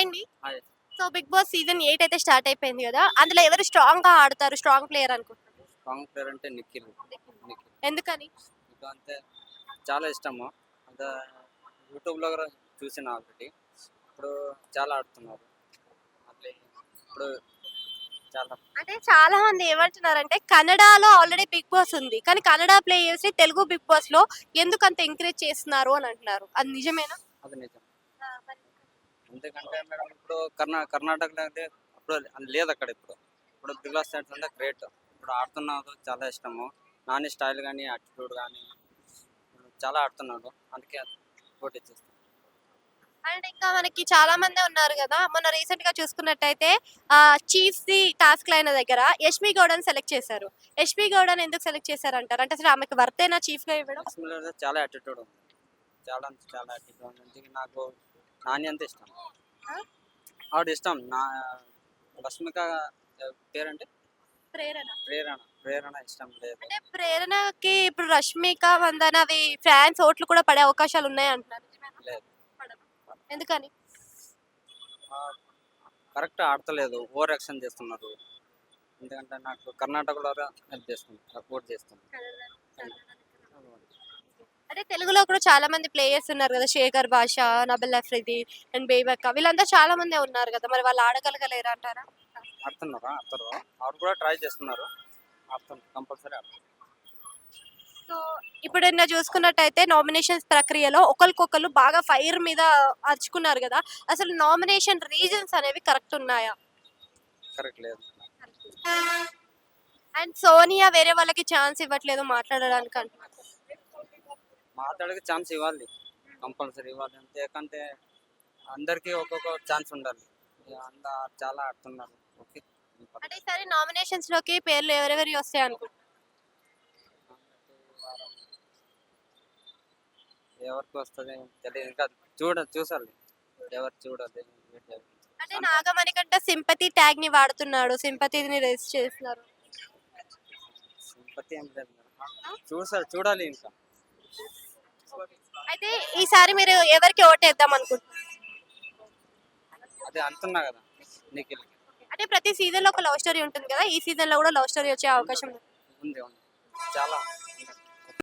Hi అండి. So Bigg Boss season eight అయితే start అయిపోయింది కదా అందులో ఎవరు స్ట్రాంగ్గా ఆడతారు స్ట్రాంగ్ ప్లేయర్ అనుకుంటున్నారు సాంగ్ పేరు అంటే నిఖిల్. ఎందుకని? అంతే చాలా ఇష్టము. అంత యూట్యూబ్లో కూడా చూసిన ఆల్రెడీ. ఇప్పుడు చాలా ఆడుతున్నారు. అట్లే ఇప్పుడు చాలా అంటే చాలా మంది ఏమంటున్నారంటే కన్నడలో ఆల్రెడీ బిగ్ బాస్ ఉంది. కానీ కన్నడ ప్లేయర్స్ తెలుగు బిగ్ బాస్లో ఎందుకు అంత ఎంకరేజ్ చేస్తున్నారు అని అంటున్నారు. అది నిజమేనా? అది నిజం. ఎందుకంటే మేడం ఇప్పుడు కర్ణా కర్ణాటకలో అయితే అప్పుడు లేదు అక్కడ ఇప్పుడు. ఇప్పుడు బిగ్ బాస్ సైడ్స్ అంటే గ్రేట్. ఇప్పుడు ఆడుతున్నారు చాలా ఇష్టము. నాని స్టైల్ కానీ యాటిట్యూడ్ కానీ చాలా ఆడుతున్నాడు. అందుకే పోటీ చేస్తాను అండ్ ఇంకా మనకి చాలా మంది ఉన్నారు కదా. మొన్న రీసెంట్గా చూసుకున్నట్టయితే ఆ చీఫ్స్ ది టాస్క్ లైన్ దగ్గర యష్మి గౌడని సెలెక్ట్ చేశారు. యష్మి గౌడని ఎందుకు సెలెక్ట్ చేశారు అంటారు అంటే అసలు ఆమెకి వర్తేనా చీఫ్గా ఇవ్వడం చాలా యాటిట్యూడ్ ఉంది. చాలా అంటే చాలా యాటిట్యూడ్ ఉంది. నాకు నాని అంత ఇష్టం? ఆవిడ ఇష్టం. నా రష్మిక పేరంటే? ప్రేరణ. ప్రేరణ. ప్రేరణ ఇష్టం లేదు. అంటే ప్రేరణకి ఇప్పుడు రష్మిక వందన అవి ఫ్యాన్స్ ఓట్లు కూడా పడే అవకాశాలు ఉన్నాయి అంటున్నారు? లేదు. ఎందుకని? కరెక్ట్ ఆడతలేదు. ఓవర్ యాక్షన్ చేస్తున్నారు. ఎందుకంటే నాకు కర్ణాటకలో హెల్ప్ చేస్తుంది సపోర్ట్ చేస్తుంది. అంటే తెలుగులో కూడా చాలా మంది ప్లేయర్స్ ఉన్నారు కదా శేఖర్ భాష నబెల్ అఫ్రిది అండ్ బేబక్క. వీళ్ళంతా చాలా మంది ఉన్నారు కదా మరి వాళ్ళు ఆడగలగలేరు అంటారా? ఆడుతున్నారా ఆడతారు ఆవిడ కూడా ట్రై చేస్తున్నారు. కంపల్సరీ సో ఇప్పుడు నిన్న చూసుకున్నట్టయితే నామినేషన్స్ ప్రక్రియలో ఒకరికొకరు బాగా ఫైర్ మీద అరుచుకున్నారు కదా అసలు నామినేషన్ రీజన్స్ అనేవి కరెక్ట్ ఉన్నాయా? కరెక్ట్ లేదు. అండ్ సోనియా వేరే వాళ్ళకి ఛాన్స్ ఇవ్వట్లేదు మాట్లాడడానికి అంటున్నారు మాట్లాడక ఛాన్స్ ఇవ్వాలి. కంపల్సరీ ఇవ్వాలి. అంతేకంటే అందరికీ ఒక్కొక్క ఛాన్స్ ఉండాలి. అంత చాలా ఆడుతున్నారు. ఓకే. అంటే ఈసారి నామినేషన్స్లోకి పేర్లు ఎవరెవరి వస్తాయి అనుకుంటున్నారు? ఎవరికి వస్తుంది తెలియదు. ఇంకా చూడ చూసాలి. ఎవరు చూడాలి. అంటే నాగమణి కంటే సింపతి ట్యాగ్ని వాడుతున్నాడు. సింపతిని రేస్ చేస్తున్నారు. సింపతి ఏం లేదు. చూసాలి చూడాలి ఇంకా. అయితే ఈసారి మీరు ఎవరికి ఓటేద్దాం అనుకుంటున్నారు? అదే అంటున్నా కదా నిఖిల్ అంటే ప్రతి సీజన్లో ఒక లవ్ స్టోరీ ఉంటుంది కదా ఈ సీజన్లో కూడా లవ్ స్టోరీ వచ్చే అవకాశం ఉంది. ఉంది ఉంది. చాలా.